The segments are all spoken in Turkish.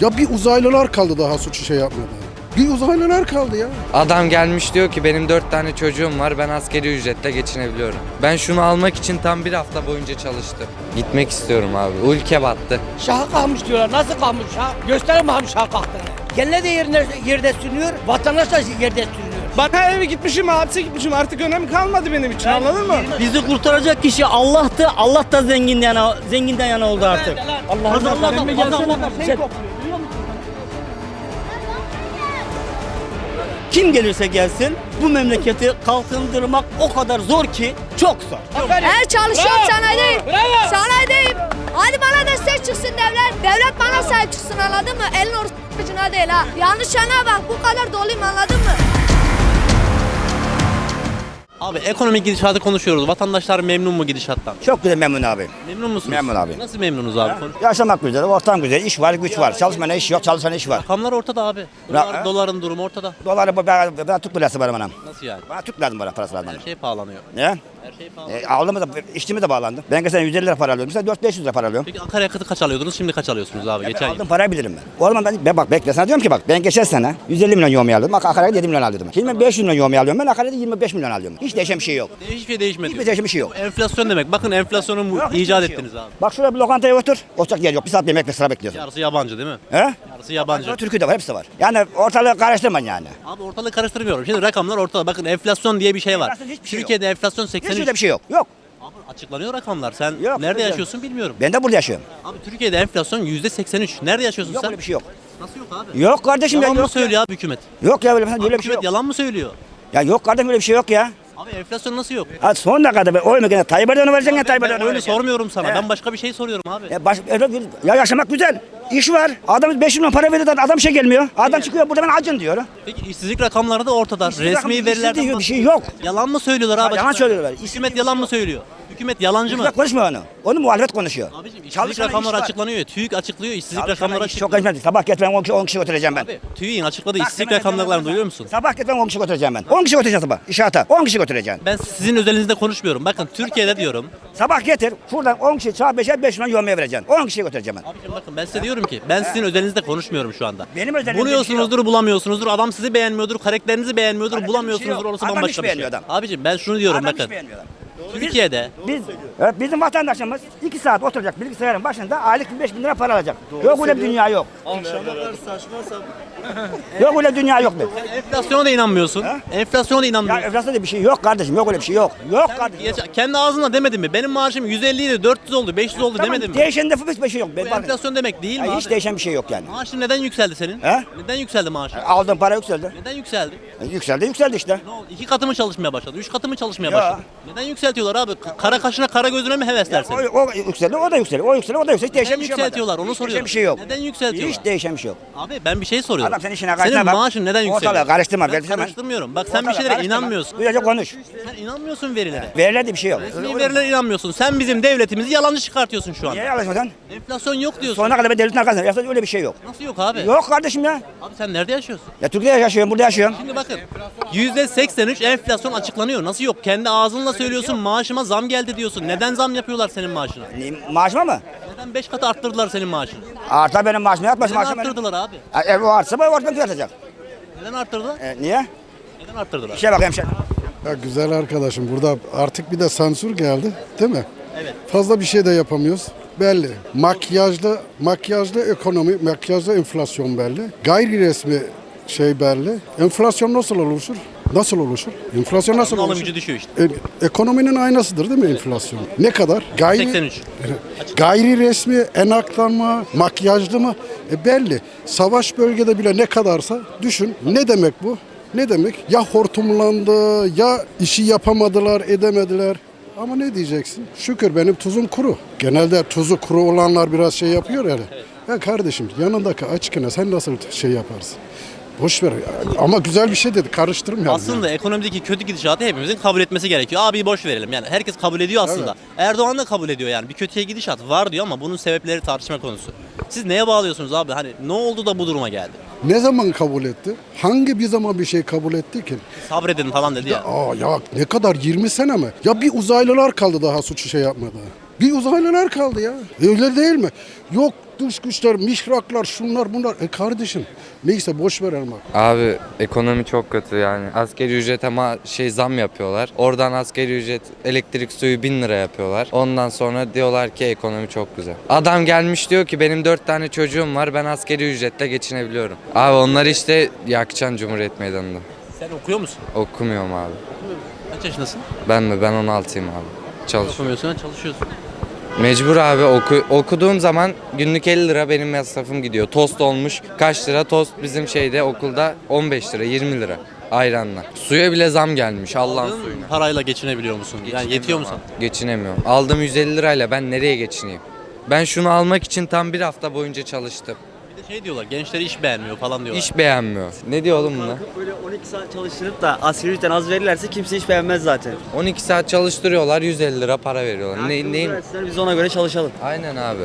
Ya bir uzaylılar kaldı daha suçu şey yapmadı. Bir uzaylılar kaldı ya. Adam gelmiş diyor ki benim dört tane çocuğum var ben askeri ücretle geçinebiliyorum. Ben şunu almak için tam bir hafta boyunca çalıştım. Gitmek istiyorum abi. Ülke battı. Şaha kalmış diyorlar. Nasıl kalmış şah? Gösterin bakalım şaha kalktığını. Kendine de yerine, yerde sürünüyor, vatandaş da yerde sürünüyor. Bak ha eve gitmişim, hapse gitmişim. Artık önemi kalmadı benim için. Anladın mı? Bizi kurtaracak kişi Allah'tı. Allah da zenginden yana, zenginden yana oldu artık. Allah'ın Allah da, emri gelsene. Allah da şey Kim gelirse gelsin bu memleketi kalkındırmak o kadar zor ki çok zor. Eğer çalışıyorum sanayideyim. Sanayideyim. Hadi bana destek çıksın devlet. Devlet bana sahip çıksın anladın mı? Elin orucuna değil ha. Yanlış yana bak bu kadar doluyum anladın mı? Abi ekonomik gidişatı konuşuyoruz. Vatandaşlar memnun mu gidişattan? Çok güzel memnun abi. Memnun musunuz? Memnun abi. Nasıl memnunuz abi? Konuş- Yaşamak güzel, ortam güzel, iş var, güç var. Çalışmana iş yok, çalışana iş var. Rakamlar ortada abi. Dolar, Ya- doların durumu ortada. Doları bu- bana, bana Türk lirası bana bana. Nasıl yani? Bana Türk lazım bana parası lazım bana. Her şey pahalanıyor. Ne? Her şey pahalı. E, da, işçimiz de bağlandı. Ben geçen 150 lira para alıyorum. Mesela 4-500 lira para alıyorum. Peki akaryakıtı kaç alıyordunuz? Şimdi kaç alıyorsunuz abi? Ben Geçen yıl. aldığım parayı bilirim ben. O zaman ben, ben bak bekle sana diyorum ki bak ben geçen sene 150 milyon yoğumaya alıyordum. Ak akaryakıt 7 milyon alıyordum. Şimdi ben 500 milyon yoğumaya alıyorum. Ben akaryakı 25 milyon alıyorum. Hiç değişen bir şey yok. Hiçbir şey değişmedi. Hiçbir değişen bir şey yok. Enflasyon demek. Bakın enflasyonu mu Yok, hiçbir icat şey yok. ettiniz abi. Bak şuraya bir lokantaya otur. Oturacak yer yok. Bir saat yemek ve sıra bekliyorsun. Yarısı yabancı değil mi? He? Yarısı yabancı. Türkiye'de var, hepsi var. Yani ortalığı karıştırmayın yani. Abi ortalığı karıştırmıyorum. Şimdi rakamlar ortada. Bakın enflasyon diye bir şey var. Enflasyon hiçbir şey yok. Türkiye'de enflasyon Hiç 83. öyle bir şey yok. Yok. Abi açıklanıyor rakamlar. Sen Yok, nerede öyle. yaşıyorsun bilmiyorum. Ben de burada yaşıyorum. Abi Türkiye'de enflasyon %83. Nerede yaşıyorsun Yok sen? öyle bir şey yok. Nasıl yok abi? Yok kardeşim Yalan ya mı yok. söylüyor abi hükümet? Yok ya öyle, öyle Abi bir şey hükümet yok. yalan mı söylüyor? Ya yok kardeşim öyle bir şey yok ya. Abi enflasyon nasıl yok? Ha son dakikada be oy mu gene Tayyip Erdoğan'a vereceksin Ben, Tayyip ben Erdoğan'a öyle sormuyorum sana. Ben başka bir şey soruyorum abi. Ya, baş, ya yaşamak güzel. İş var. Adam 5 milyon para veriyor da adam şey gelmiyor. Adam çıkıyor burada ben acın diyor. Peki işsizlik rakamları da ortada. Resmi verilerden diyor, bir şey yok. Yalan mı söylüyorlar abi? yalan açıkçası? söylüyorlar. Hükümet yalan mı söylüyor? Hükümet yalancı mı? Hükümet konuşmuyor onu. Onu muhalefet konuşuyor. Abicim işsizlik Çalışana rakamları iş var. açıklanıyor ya. TÜİK açıklıyor işsizlik Çalışana rakamları iş çok açıklıyor. Sabah git ben 10 kişi, 10 kişi götüreceğim ben. Abi TÜİK'in açıkladığı Bak, işsizlik hemen- rakamlarını duyuyor musun? Sabah git ben 10 kişi götüreceğim ben. 10 kişi götüreceğim sabah. İşata. 10 kişi götüreceğim. Ben sizin özelinizde konuşmuyorum. Bakın Türkiye'de diyorum. Sabah getir. Şuradan 10 kişi çağır 5'e 5 milyon yoğunmaya vereceksin. 10 kişi götüreceğim ben. Abicim bakın ben size diyorum ki ben sizin özelinizde konuşmuyorum şu anda. Benim özelimde şey Buluyorsunuzdur bulamıyorsunuzdur. Adam sizi beğenmiyordur. Karakterinizi beğenmiyordur. Bir Bulamıyorsunuzdur. şey yok. Orası Adam bambaşka bir şey. beğenmiyor adam. Abicim ben şunu diyorum Adam hiç bakın. beğenmiyor adam. Türkiye'de Biz, evet, bizim vatandaşımız 2 saat oturacak bilgisayarın başında aylık 25 bin lira para alacak. yok öyle bir dünya yok. yok öyle dünya yok be. enflasyona da inanmıyorsun. Enflasyona da Ya inanmıyorsun. enflasyonda bir şey yok kardeşim. Yok öyle bir şey yok. Yok kardeşim. yok. Geç- kendi ağzınla demedin mi? Benim maaşım 150 idi, 400 oldu, 500 oldu Tamam, demedin mi? değişen de hiçbir şey yok. Bu bak, enflasyon demek değil mi ya abi? hiç değişen bir şey yok yani. Maaşın neden yükseldi senin? He? Neden yükseldi maaşın? Aldığın para yükseldi. Neden yükseldi? E, Yükseldi yükseldi işte. Ne oldu? İki katı mı çalışmaya başladı? Üç katı mı çalışmaya Ya. başladı? Neden yükseltiyorlar abi? K- Kara kaşına kara gözüne mi hevesler O, seni? o yükseldi, o da yükseldi, o yükseldi, o da yükseldi. Hiç değişen bir şey yok. yükseltiyorlar? Onu Hiç soruyorum. Değişen bir şey yok. Neden yükseltiyorlar? Hiç değişen bir şey yok. Abi ben bir şey soruyorum. Adam senin işine karışma Senin bak. maaşın neden yükseliyor? Ortalığı karıştırma, Ben karıştırmıyorum. Bak sen bir şeylere inanmıyorsun. Güzelce konuş. Sen inanmıyorsun verilere. Verilerde bir şey yok. Resmi verilere inanmıyorsun. Sen bizim devletimizi yalancı çıkartıyorsun şu an. Niye çalışmadan? Enflasyon yok diyorsun. Sonuna kadar ben devletin arkasındayım. Yapsa öyle bir şey yok. Nasıl yok abi? Yok kardeşim ya. Abi sen nerede yaşıyorsun? Ya Türkiye'de yaşıyorum, burada yaşıyorum. Şimdi bakın %83 enflasyon açıklanıyor. Nasıl yok? Kendi ağzınla söylüyorsun maaşıma zam geldi diyorsun. Neden zam yapıyorlar senin maaşına? Ne, Maaşıma mı? Neden 5 katı arttırdılar senin maaşını? Arta benim maaşım yatmasın Neden maaşım benim. arttırdılar abi? Ev o artsa bu ortadan yatacak. Neden arttırdılar? E, niye? Neden arttırdılar? İşe bak hemşerim. Ya güzel arkadaşım burada artık bir de sansür geldi değil mi? Evet. Fazla bir şey de yapamıyoruz. Belli. Makyajlı, makyajlı ekonomi, makyajlı enflasyon belli. Gayri resmi şey belli. Enflasyon nasıl oluşur? Nasıl oluşur? Enflasyon nasıl Alım oluşur? gücü düşüyor işte. E, ekonominin aynasıdır değil mi enflasyon? Ne kadar? Gayri, 83. Gayri resmi, enaklanma, makyajlı mı? E belli. Savaş bölgede bile ne kadarsa düşün. Ne demek bu? Ne demek? Ya hortumlandı, ya işi yapamadılar, edemediler. Ama ne diyeceksin? Şükür benim tuzum kuru. Genelde tuzu kuru olanlar biraz şey yapıyor yani. Ya kardeşim yanındaki açkına sen nasıl şey yaparsın? Boş ver. Ama güzel bir şey dedi. Karıştırmayalım. Aslında ekonomideki kötü gidişatı hepimizin kabul etmesi gerekiyor. Abi boş verelim. Yani herkes kabul ediyor aslında. Erdoğan da kabul ediyor yani. Bir kötüye gidişat var diyor ama bunun sebepleri tartışma konusu. Siz neye bağlıyorsunuz abi? Hani ne oldu da bu duruma geldi? Ne zaman kabul etti? Hangi bir zaman bir şey kabul etti ki? Sabredin falan dedi ya. Aa ya ne kadar 20 sene mi? Ya bir uzaylılar kaldı daha suçu şey yapmadı. Bir uzaylılar kaldı ya. Öyle değil mi? Yok dış güçler, mihraklar, şunlar bunlar. E kardeşim neyse boş verelim bak. Abi ekonomi çok kötü yani. Askeri ücret ama şey zam yapıyorlar. Oradan askeri ücret elektrik suyu 1000 lira yapıyorlar. Ondan sonra diyorlar ki ekonomi çok güzel. Adam gelmiş diyor ki benim 4 tane çocuğum var ben askeri ücretle geçinebiliyorum. Abi onlar işte yakacaksın Cumhuriyet Meydanı'nda. Sen okuyor musun? Okumuyorum abi. Kaç yaşındasın? Ben mi? Ben 16'yım abi. Çalış. Okumuyorsun çalışıyorsun. Mecbur abi oku, okuduğum zaman günlük 50 lira benim masrafım gidiyor. Tost olmuş kaç lira? Tost bizim şeyde okulda 15 lira 20 lira ayranla. Suya bile zam gelmiş Allah'ın Aldığın suyuna. parayla geçinebiliyor musun? Yani yetiyor mu sana? Geçinemiyorum. Aldığım 150 lirayla ben nereye geçineyim? Ben şunu almak için tam bir hafta boyunca çalıştım. Şey diyorlar gençler iş beğenmiyor falan diyorlar. İş beğenmiyor. Ne diyor oğlum bunlar? Böyle 12 saat çalıştırıp da asgari ücretten az verirlerse kimse hiç beğenmez zaten. 12 saat çalıştırıyorlar 150 lira para veriyorlar. Ne, neyin? Versinler, Biz ona göre çalışalım. Aynen abi.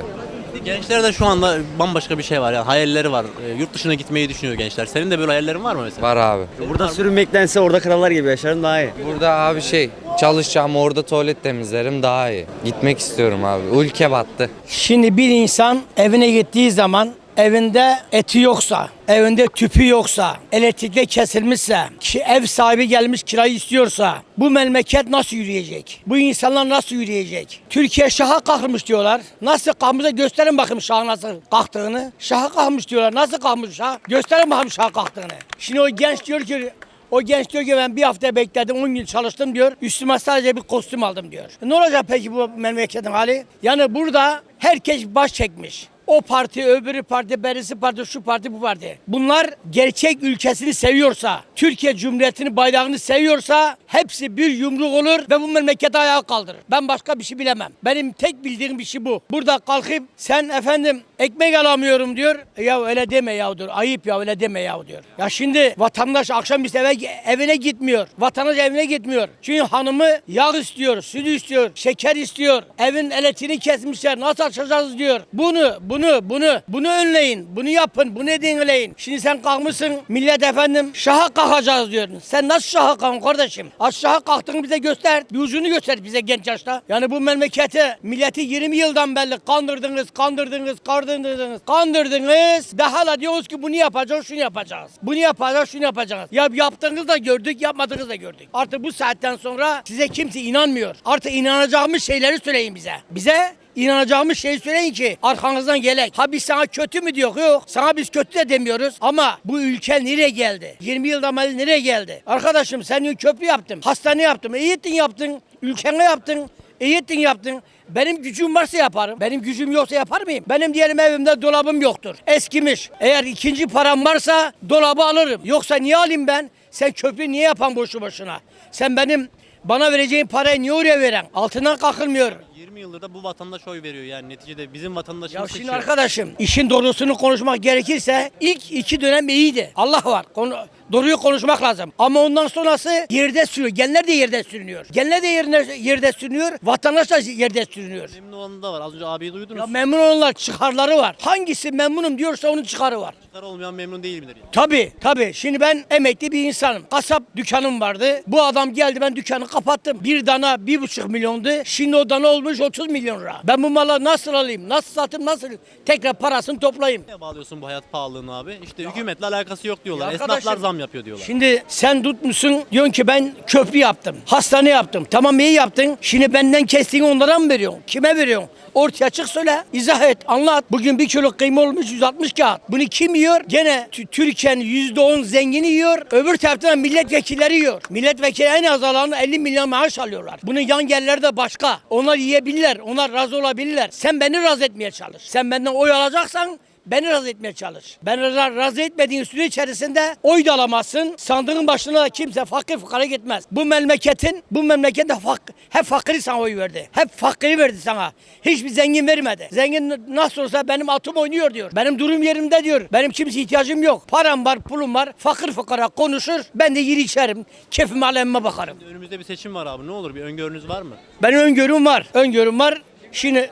Gençlerde şu anda bambaşka bir şey var yani hayalleri var. Ee, yurt dışına gitmeyi düşünüyor gençler. Senin de böyle hayallerin var mı mesela? Var abi. Burada sürünmektense orada krallar gibi yaşarım daha iyi. Burada abi şey çalışacağım orada tuvalet temizlerim daha iyi. Gitmek istiyorum abi. Ülke battı. Şimdi bir insan evine gittiği zaman evinde eti yoksa, evinde tüpü yoksa, elektrikle kesilmişse, ki ev sahibi gelmiş kirayı istiyorsa bu memleket nasıl yürüyecek? Bu insanlar nasıl yürüyecek? Türkiye şaha kalkmış diyorlar. Nasıl kalkmışsa gösterin bakayım şaha nasıl kalktığını. Şaha kalkmış diyorlar. Nasıl kalkmış şah? Gösterin bakayım şaha kalktığını. Şimdi o genç diyor ki o genç diyor ki ben bir hafta bekledim 10 gün çalıştım diyor. Üstüme sadece bir kostüm aldım diyor. Ne olacak peki bu memleketin hali? Yani burada herkes baş çekmiş. O parti, öbürü parti, berisi parti, şu parti, bu parti. Bunlar gerçek ülkesini seviyorsa, Türkiye Cumhuriyeti'nin bayrağını seviyorsa hepsi bir yumruk olur ve bu memleketi ayağa kaldırır. Ben başka bir şey bilemem. Benim tek bildiğim bir şey bu. Burada kalkıp sen efendim ekmek alamıyorum diyor. Ya öyle deme ya diyor. Ayıp ya öyle deme ya diyor. Ya şimdi vatandaş akşam bir eve, evine gitmiyor. Vatandaş evine gitmiyor. Çünkü hanımı yağ istiyor, süt istiyor, şeker istiyor. Evin elektriğini kesmişler. Nasıl açacağız diyor. Bunu, bunu, bunu, bunu önleyin. Bunu yapın, bunu denleyin. Şimdi sen kalkmışsın millet efendim şaha kalkacağız diyor. Sen nasıl şaha kalkın kardeşim? Aşağı kalktığını bize göster. Bir ucunu göster bize genç yaşta. Yani bu memleketi milleti 20 yıldan beri kandırdınız, kandırdınız, kandırdınız, kandırdınız. Daha hala diyoruz ki bunu yapacağız, şunu yapacağız. Bunu yapacağız, şunu yapacağız. Ya yaptığınızı da gördük, yapmadığınızı da gördük. Artık bu saatten sonra size kimse inanmıyor. Artık inanacağımız şeyleri söyleyin bize. Bize İnanacağımız şeyi söyleyin ki arkanızdan gelek. Ha biz sana kötü mü diyor? Yok. Sana biz kötü de demiyoruz. Ama bu ülke nereye geldi? 20 yıldan beri nereye geldi? Arkadaşım senin köprü yaptım. Hastane yaptım. İyi ettin yaptın. Ülkene yaptın. İyi ettin yaptın. Benim gücüm varsa yaparım. Benim gücüm yoksa yapar mıyım? Benim diyelim evimde dolabım yoktur. Eskimiş. Eğer ikinci param varsa dolabı alırım. Yoksa niye alayım ben? Sen köprü niye yapan boşu boşuna? Sen benim bana vereceğin parayı niye oraya veren? Altından kalkılmıyor. 20 yıldır da bu vatandaş oy veriyor yani neticede bizim vatandaşımız Ya şimdi seçiyor. arkadaşım işin doğrusunu konuşmak gerekirse ilk iki dönem iyiydi. Allah var. Konu, doğruyu konuşmak lazım. Ama ondan sonrası yerde sürüyor. Genler de yerde sürünüyor. Genler de yerine, yerde sürünüyor. Vatandaş da yerde sürünüyor. Memnun olan da var. Az önce abiyi duydunuz. Ya memnun olanlar çıkarları var. Hangisi memnunum diyorsa onun çıkarı var. Çıkar olmayan memnun değil midir? Yani? Tabii tabii. Şimdi ben emekli bir insanım. Kasap dükkanım vardı. Bu adam geldi ben dükkanı kapattım. Bir dana bir buçuk milyondu. Şimdi o dana olmuş 30 milyon lira. Ben bu malı nasıl alayım? Nasıl satayım? Nasıl tekrar parasını toplayayım? Neye bağlıyorsun bu hayat pahalılığını abi? İşte hükümetle alakası yok diyorlar. Ya Esnaflar zam yapıyor diyorlar. Şimdi sen tutmuşsun diyorsun ki ben köprü yaptım. Hastane yaptım. Tamam iyi yaptın. Şimdi benden kestiğini onlara mı veriyorsun? Kime veriyorsun? Ortaya çık söyle. izah et. Anlat. Bugün bir kilo kıyma olmuş 160 kağıt. Bunu kim yiyor? Gene Tü- Türkiye'nin %10 zengini yiyor. Öbür taraftan milletvekilleri yiyor. Milletvekili en az alanı 50 milyon maaş alıyorlar. Bunun yan gelirleri de başka. Onlar yiyebilirler. Onlar razı olabilirler. Sen beni razı etmeye çalış. Sen benden oy alacaksan Beni razı etmeye çalış. Beni ra- razı etmediğin süre içerisinde oy da alamazsın. Sandığın başına da kimse fakir fukara gitmez. Bu memleketin, bu memlekette fak, hep fakiri sana oy verdi. Hep fakiri verdi sana. Hiçbir zengin vermedi. Zengin nasıl olsa benim atım oynuyor diyor. Benim durum yerimde diyor. Benim kimse ihtiyacım yok. Param var, pulum var. Fakir fukara konuşur. Ben de yeri içerim. Keyfime alemime bakarım. Önümüzde bir seçim var abi. Ne olur bir öngörünüz var mı? Benim öngörüm var. Öngörüm var. Şimdi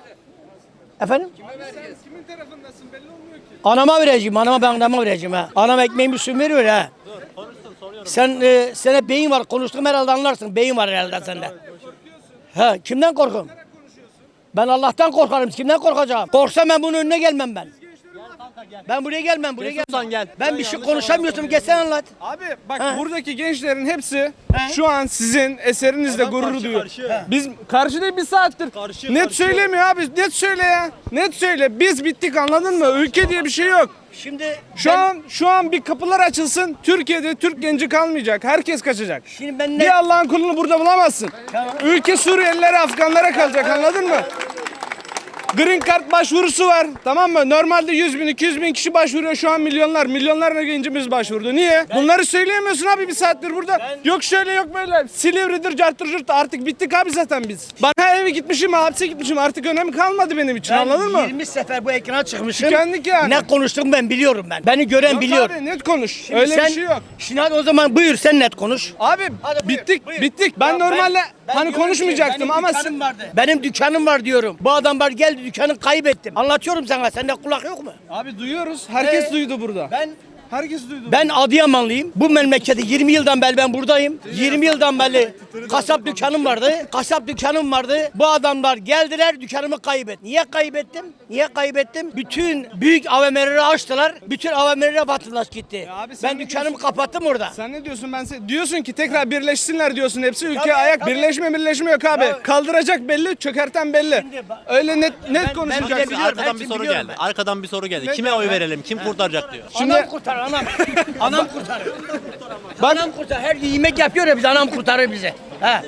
Efendim? Kimin tarafındasın belli olmuyor ki. Anama vereceğim, anama ben anama vereceğim ha. Anam ekmeğimi veriyor ha. Sen e, sana beyin var, konuştuğum herhalde anlarsın. Beyin var herhalde sende. Ha, kimden korkun? Ben Allah'tan korkarım. Kimden korkacağım? Korksam ben bunun önüne gelmem ben. Ben buraya gelmem, buraya gelmem. gel. Ben bir şey konuşamıyorsam geçsen anlat. Abi bak Ha. buradaki gençlerin hepsi şu an sizin eserinizle gurur duyuyor. Biz karşı değil bir saattir. net söylemiyor abi. Net söyle ya. Net söyle. Biz bittik anladın mı? Ülke diye bir şey yok. Şimdi Şu ben- an şu an bir kapılar açılsın. Türkiye'de Türk genci kalmayacak. Herkes kaçacak. Şimdi ben ne... Bir Allah'ın kulunu burada bulamazsın. Ülke Suriyelilere, Afganlara kalacak anladın mı? Green Card başvurusu var tamam mı? Normalde 100 bin, 200 bin kişi başvuruyor şu an milyonlar. Milyonlarla gencimiz başvurdu. Niye? Bunları söyleyemiyorsun abi bir saattir burada. Yok şöyle yok böyle. Silivridir, cartır cırt. Artık bittik abi zaten biz. Bana eve gitmişim, hapse gitmişim. Artık önemi kalmadı benim için Ben anladın mı? 20 sefer bu ekrana çıkmışım. Tükendik yani. Ne konuştuğumu ben biliyorum ben. Beni gören Yok biliyor. abi net konuş. Şimdi Öyle sen- bir şey yok. Şimdi hadi o zaman buyur sen net konuş. Abi Hadi buyur, bittik buyur. bittik. Ben Ya normalde ben hani diyorum ki, konuşmayacaktım benim ama dükkanım vardı. Benim dükkanım var diyorum. Bu adamlar geldi dükkanı kaybettim. Anlatıyorum sana. Sende kulak yok mu? Abi duyuyoruz. Herkes Ee, duydu burada. Ben Herkes duydu. ben Adıyamanlıyım. Bu memlekette 20 yıldan beri ben buradayım. 20 yıldan beri kasap dükkanım vardı. Kasap dükkanım vardı. Bu adamlar geldiler dükkanımı kaybettim. Niye kaybettim? Niye kaybettim? Bütün büyük AVM'leri açtılar. Bütün AVM'lere vatandaş gitti. abi sen Ben ne dükkanımı kapattım orada. Sen ne diyorsun ben se- diyorsun ki tekrar birleşsinler diyorsun hepsi ülke Tabii, ayak tabii. birleşme birleşme yok abi Tabii. kaldıracak belli çökerten belli Şimdi öyle net net ben konuşacaksın de biliyorum, Arkadan bir soru biliyorum geldi. ben. Arkadan bir soru geldi. Kime oy ben? verelim? Kim kurtaracak diyor. Şimdi- anam kurtar anam. anam kurtar. anam kurtar. Her gün yemek yapıyor ya bize anam kurtarır bize. Ha.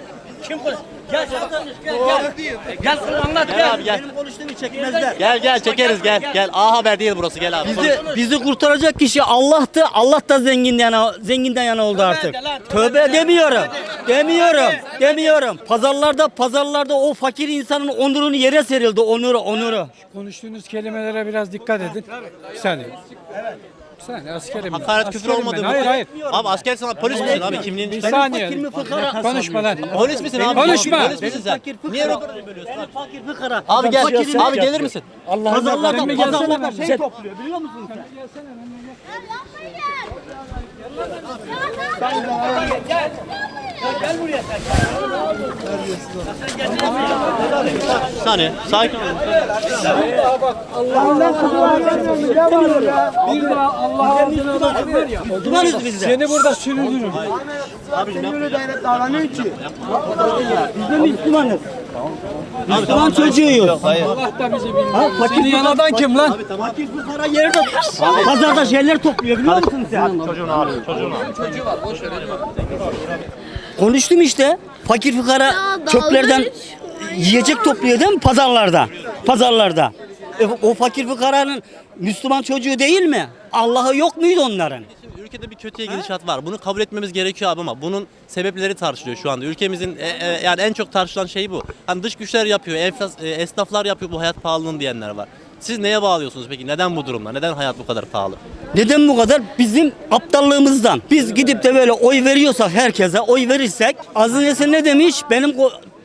Kim kurtar? Gel sen gel gel. Gel anlat Gel gel. abi gel. Benim konuştuğumu çekmezler. Gel gel çekeriz gel. Gel. A Haber değil burası gel abi. Bizi, bizi kurtaracak kişi Allah'tı. Allah da zenginden yana, zenginden yana oldu artık. de lan, Tövbe demiyorum. Demiyorum. Demiyorum. Pazarlarda pazarlarda o fakir insanın onurunu yere serildi. Onuru onuru. Konuştuğunuz kelimelere biraz dikkat edin. Bir saniye. Bir saniye askerim. Hakaret küfür Askerim olmadı ben. mı? Hayır hayır. Abi asker sana polis misin abi kimliğin Bir çıkar. saniye. fakir mi fıkara? Konuşma lan. Polis misin abi? Konuşma. Polis misin sen? Fakir fıkara. Niye röportaj bölüyorsun? Benim fakir fıkara. Abi gel. Abi gelir misin? Pazarlarda, Ben mi gelsene pazarlarda ben? şey topluyor biliyor musun sen? Bir saniye. Sakin ol. Bir daha Allah adına da var ya. Müslümanız biz de. Seni burada süründürürüm. Biz de Müslümanız. Müslüman çocuğuyuz. Allah da bizi bilmiyor. Ha, fakir Seni yanadan kim lan? Fakir fıkara yerde pazarda şeyler topluyor biliyor musun sen? Çocuğun abi, çocuğun Konuştum işte. Fakir fıkara çöplerden yiyecek topluyor değil mi pazarlarda? Pazarlarda. E, o fakir fıkaranın Müslüman çocuğu değil mi? Allah'ı yok muydu onların? Şimdi ülkede bir kötüye gidişat var. Bunu kabul etmemiz gerekiyor abi ama bunun sebepleri tartışılıyor şu anda. Ülkemizin e, e, yani en çok tartışılan şey bu. Hani dış güçler yapıyor, enflas, e, esnaflar yapıyor bu hayat pahalılığını diyenler var. Siz neye bağlıyorsunuz peki? Neden bu durumlar? Neden hayat bu kadar pahalı? Neden bu kadar? Bizim aptallığımızdan. Biz gidip de böyle oy veriyorsak herkese oy verirsek az öncesi ne demiş? Benim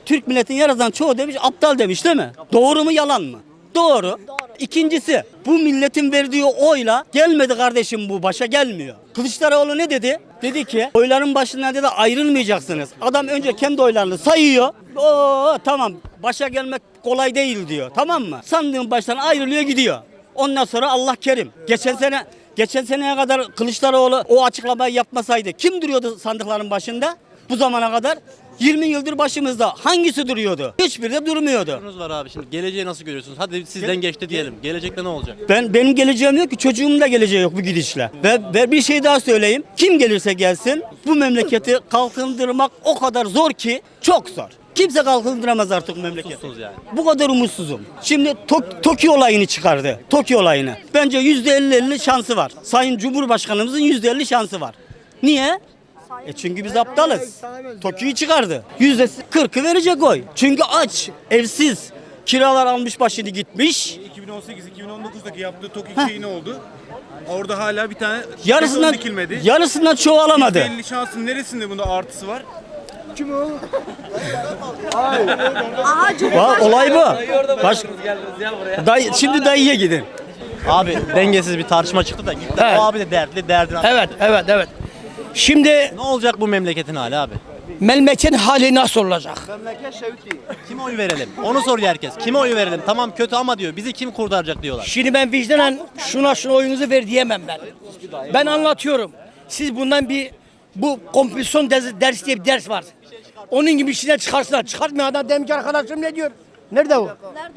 Türk milletin yarıdan çoğu demiş aptal demiş değil mi? Doğru mu yalan mı? Doğru. İkincisi bu milletin verdiği oyla gelmedi kardeşim bu başa gelmiyor. Kılıçdaroğlu ne dedi? Dedi ki oyların başından dedi ayrılmayacaksınız. Adam önce kendi oylarını sayıyor. Oo tamam başa gelmek kolay değil diyor. Tamam mı? Sandığın baştan ayrılıyor gidiyor. Ondan sonra Allah kerim. Geçen sene geçen seneye kadar Kılıçdaroğlu o açıklamayı yapmasaydı kim duruyordu sandıkların başında? Bu zamana kadar 20 yıldır başımızda hangisi duruyordu? Hiçbiri de durmuyordu. Sorunuz var abi şimdi geleceği nasıl görüyorsunuz? Hadi sizden geçti diyelim. Gelecekte ne olacak? Ben benim geleceğim yok ki çocuğumun da geleceği yok bu gidişle. Ve, ve bir şey daha söyleyeyim. Kim gelirse gelsin bu memleketi kalkındırmak o kadar zor ki çok zor. Kimse kalkındıramaz artık memleketi. Umutsuzsunuz yani. Bu kadar umutsuzum. Şimdi Tok- Tokyo olayını çıkardı. Tokyo olayını. Bence %50-50 şansı var. Sayın Cumhurbaşkanımızın %50 şansı var. Niye? E çünkü biz aptalız. Tokyo'yu çıkardı. Yüzde 40'ı verecek oy. Çünkü aç, evsiz, kiralar almış başını gitmiş. 2018-2019'daki yaptığı TOKİ şeyi ne oldu? Orada hala bir tane Yarısından, beton dikilmedi. yarısından çoğu alamadı. %50 şansın neresinde bunda artısı var? Va- olay bu. Baş... Dayı, şimdi dayıya gidin. Abi dengesiz bir tartışma çıktı da gitti. Evet. O abi de dertli derdini. Evet evet evet. Şimdi Ne olacak bu memleketin hali abi? memleketin hali nasıl olacak? Kime oy verelim? Onu soruyor herkes. Kime oy verelim? Tamam kötü ama diyor. Bizi kim kurtaracak diyorlar. Şimdi ben vicdanen şuna şuna oyunuzu ver diyemem ben. Ben anlatıyorum. Siz bundan bir bu kompozisyon ders, ders diye bir ders var. Onun gibi işine çıkarsınlar. Çıkartmıyor adam demiş ki arkadaşım ne diyor? Nerede o?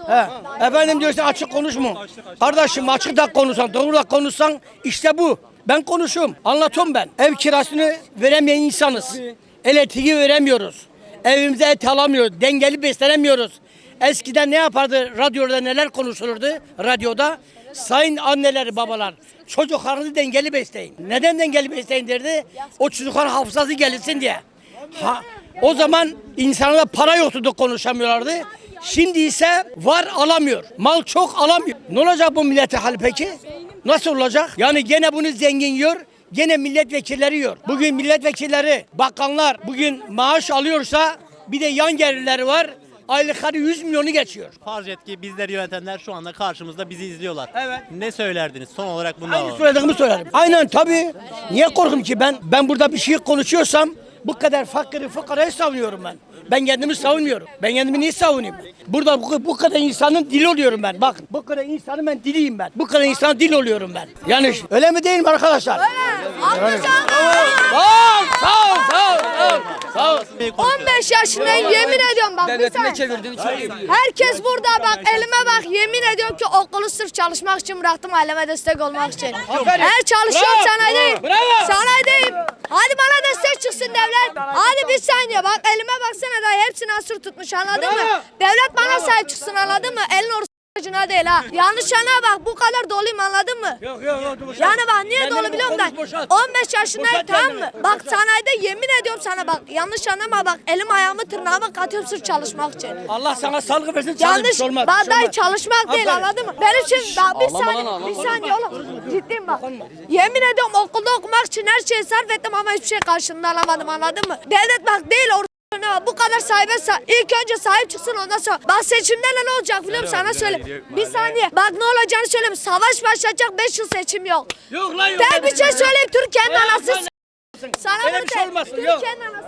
He. Efendim diyorsa açık konuşma. Kardeşim açık da konuşsan, doğru da konuşsan işte bu. Ben konuşuyorum. Anlatıyorum ben. Ev kirasını veremeyen insanız. Elektriği veremiyoruz. Evimize et alamıyoruz. Dengeli beslenemiyoruz. Eskiden ne yapardı? Radyoda neler konuşulurdu? Radyoda sayın anneler, babalar çocuklarınızı dengeli besleyin. Neden dengeli besleyin derdi? O çocuklar hafızası gelişsin diye. Ha, o zaman insanlara para yoktu da konuşamıyorlardı. Şimdi ise var alamıyor. Mal çok alamıyor. Ne olacak bu millete hali peki? Nasıl olacak? Yani gene bunu zengin yiyor. Gene milletvekilleri yiyor. Bugün milletvekilleri, bakanlar bugün maaş alıyorsa bir de yan gelirleri var. Aylıkları 100 milyonu geçiyor. Farz et ki bizleri yönetenler şu anda karşımızda bizi izliyorlar. Evet. Ne söylerdiniz? Son olarak bunu Aynı söylediğimi söylerim. Aynen tabii. Niye korkum ki ben? Ben burada bir şey konuşuyorsam bu kadar fakiri fukarayı savunuyorum ben. Ben kendimi savunmuyorum. Ben kendimi niye savunayım? Burada bu, bu kadar insanın dili oluyorum ben. Bak bu kadar insanın ben diliyim ben. Bu kadar insanın dil oluyorum ben. Yani öyle mi değil mi arkadaşlar? Amca Sağ ol, sağ ol, sağ ol, sağ ol. Sağ ol. 15 yaşındayım yemin ediyorum bak bir saniye. Herkes burada bak elime bak yemin ediyorum ki okulu sırf çalışmak için bıraktım aileme destek olmak için. Eğer çalışıyorum sanayideyim. Bravo. Sanayideyim. Hadi bana devlet. Hadi bir saniye bak elime baksana da hepsini asır tutmuş anladın mı? Devlet bana sahip çıksın anladın mı? Elin orucuna değil ha. Yanlış ana bak bu kadar doluyum anladın mı? Yok yok yok. boşalt. Yani bak niye Kendini dolu biliyor musun? konuş, boşalt. 15 yaşındayım Boşalt tamam kendini. mı? Bak sanayide yemin ediyorum sana bak yanlış anlama bak elim ayağımı tırnağımı katıyorum sırf çalışmak için. Allah sana sağlık versin. Yanlış Yanlış olmaz. bir şey olmaz. dayı çalışmak değil Aferin. anladın mı? Benim için bak bir saniye bir saniye oğlum ciddiyim bak. Yemin ediyorum okulda okumak için her şeyi sarf ettim ama hiçbir şey karşılığında alamadım anladın mı? Devlet bak değil or bu kadar sahibe sa- ilk önce sahip çıksın ondan sonra bak seçimlerle ne olacak biliyor musun? Sana söyle. bir saniye. Bak ne olacağını söyleyeyim savaş başlayacak 5 yıl seçim yok. Yok lan yok. ben bir şey söyleyeyim Türkiye'nin anası sana Öyle bir şey olmasın, yok.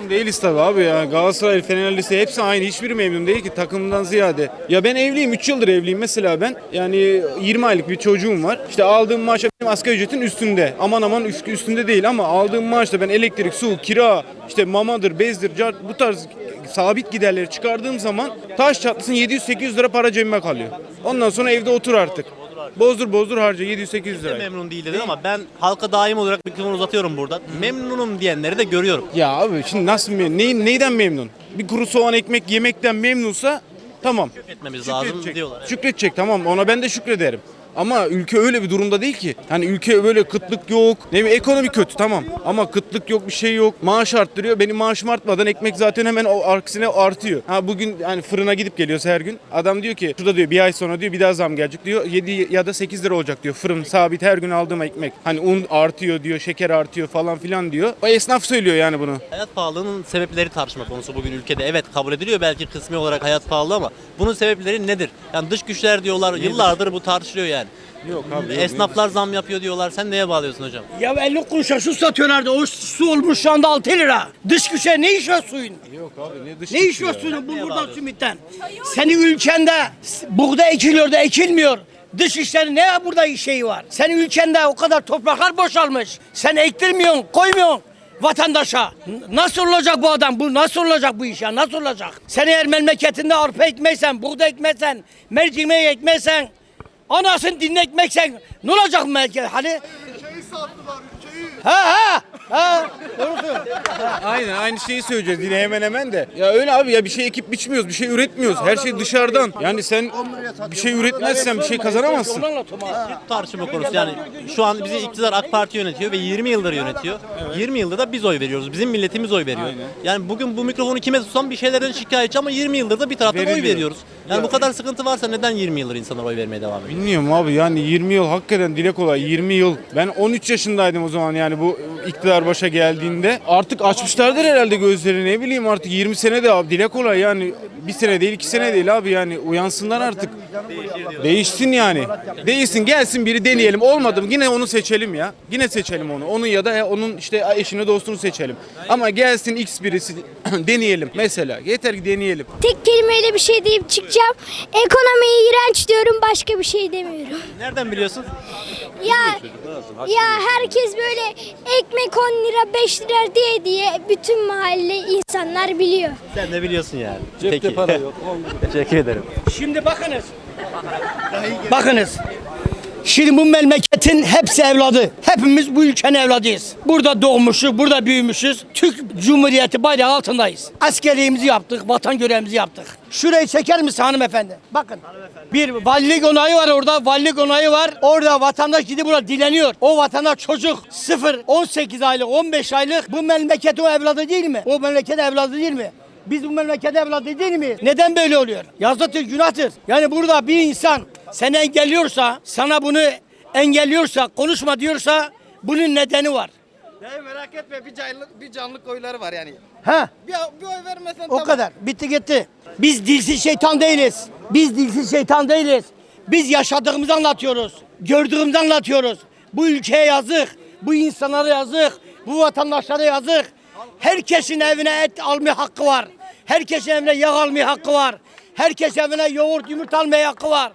Değiliz tabii abi ya. Galatasaray, Fenerlisi hepsi aynı. Hiçbiri memnun değil ki takımdan ziyade. Ya ben evliyim. 3 yıldır evliyim mesela ben. Yani 20 aylık bir çocuğum var. İşte aldığım maaş benim asgari ücretin üstünde. Aman aman üst- üstünde değil ama aldığım maaşla ben elektrik, su, kira, işte mamadır, bezdir, car, bu tarz sabit giderleri çıkardığım zaman taş çatlasın 700-800 lira para cebime kalıyor. Ondan sonra evde otur artık. Bozdur bozdur harca 700-800 lira. Memnun değil dedin ama ben halka daim olarak mikrofonu uzatıyorum burada. Memnunum diyenleri de görüyorum. Ya abi şimdi nasıl memnun? Neyin, neyden memnun? Bir kuru soğan ekmek yemekten memnunsa tamam. Etmemiz lazım Şükredecek. diyorlar. Şükredecek tamam ona ben de şükrederim. Ama ülke öyle bir durumda değil ki. Hani ülke böyle kıtlık yok. Ne bileyim ekonomi kötü tamam. Ama kıtlık yok bir şey yok. Maaş arttırıyor. Benim maaşım artmadan ekmek zaten hemen o aksine artıyor. Ha bugün hani fırına gidip geliyorsa her gün adam diyor ki şurada diyor bir ay sonra diyor bir daha zam gelecek diyor. 7 ya da 8 lira olacak diyor. Fırın sabit her gün aldığım ekmek. Hani un artıyor diyor, şeker artıyor falan filan diyor. O esnaf söylüyor yani bunu. Hayat pahalılığının sebepleri tartışma konusu bugün ülkede. Evet kabul ediliyor belki kısmi olarak hayat pahalı ama bunun sebepleri nedir? Yani dış güçler diyorlar. Yıllardır bu tartışılıyor yani. Yok abi. yok. Esnaflar zam yapıyor diyorlar. Sen neye bağlıyorsun hocam? Ya 50 kuruşa su satıyorlardı. O su olmuş şu anda 6 lira. Dış güçe ne iş var suyun? Yok abi ne dış Ne gücü iş var şey ya? suyun bulgurdan simitten? Senin ülkende buğday ekiliyor da ekilmiyor. Dış işlerin ne burada şeyi var? Senin ülkende o kadar topraklar boşalmış. Sen ektirmiyorsun, koymuyorsun vatandaşa. N- Nasıl olacak bu adam? Bu nasıl olacak bu iş ya? Nasıl olacak? Sen eğer memleketinde arpa ekmezsen, buğday ekmezsen, mercimek ekmezsen, anasını dinletmeksen ne olacak memleket? Hani? Ha ha ha. Doğru söylüyorsun. Aynen aynı şeyi söyleyeceğiz yine hemen hemen de. Ya öyle abi ya bir şey ekip biçmiyoruz, bir şey üretmiyoruz. Her şey dışarıdan. Yani sen bir şey üretmezsen bir şey kazanamazsın. Tartışma konusu yani şu an bizi iktidar AK Parti yönetiyor ve 20 yıldır yönetiyor. 20 yıldır da biz oy veriyoruz. Bizim milletimiz oy veriyor. Yani bugün bu mikrofonu kime tutsam bir şeylerden şikayetçi ama 20 yıldır da bir taraftan oy Veriliyor. veriyoruz. Yani bu kadar sıkıntı varsa neden 20 yıldır insanlar oy vermeye devam ediyor? Bilmiyorum abi yani 20 yıl hakikaten dile kolay 20 yıl. Ben 13 yaşındaydım o zaman yani bu iktidar başa geldiğinde. Artık açmışlardır herhalde gözlerini ne bileyim artık 20 sene de abi dile kolay yani bir sene değil iki sene değil abi yani uyansınlar artık. Değişsin yani. Değişsin gelsin biri deneyelim. Olmadı mı yine onu seçelim ya. Yine seçelim onu. Onu ya da onun işte eşini dostunu seçelim. Ama gelsin X birisi deneyelim mesela. Yeter ki deneyelim. Tek kelimeyle bir şey deyip çıkacağım. Ekonomiyi iğrenç diyorum başka bir şey demiyorum. Nereden biliyorsun? Ya ya herkes böyle ekmek 10 lira 5 lira diye diye bütün mahalle insanlar biliyor. Sen de biliyorsun yani. Cepte para yok. Teşekkür ederim. Şimdi bakınız. bakınız. Şimdi bu memleketin hepsi evladı. Hepimiz bu ülkenin evladıyız. Burada doğmuşuz, burada büyümüşüz. Türk Cumhuriyeti bayrağı altındayız. Askerliğimizi yaptık, vatan görevimizi yaptık. Şurayı çeker misin hanımefendi? Bakın. Bir valilik onayı var orada, valilik onayı var. Orada vatandaş gidip burada dileniyor. O vatandaş çocuk 0, 18 aylık, 15 aylık bu memleket o evladı değil mi? O memleket evladı değil mi? Biz bu memleket evladı değil miyiz? Neden böyle oluyor? Yazıktır, günahtır. Yani burada bir insan seni engelliyorsa, sana bunu engelliyorsa, konuşma diyorsa bunun nedeni var. merak etme bir canlı, bir canlı koyuları var yani. Ha? Bir, bir oy vermesen O kadar. Bitti gitti. Biz dilsiz şeytan değiliz. Biz dilsiz şeytan değiliz. Biz yaşadığımızı anlatıyoruz. Gördüğümüzü anlatıyoruz. Bu ülkeye yazık. Bu insanlara yazık. Bu vatandaşlara yazık. Herkesin evine et almaya hakkı var. Herkesin evine yağ almaya hakkı var. Herkes evine yoğurt, yumurta almaya hakkı var.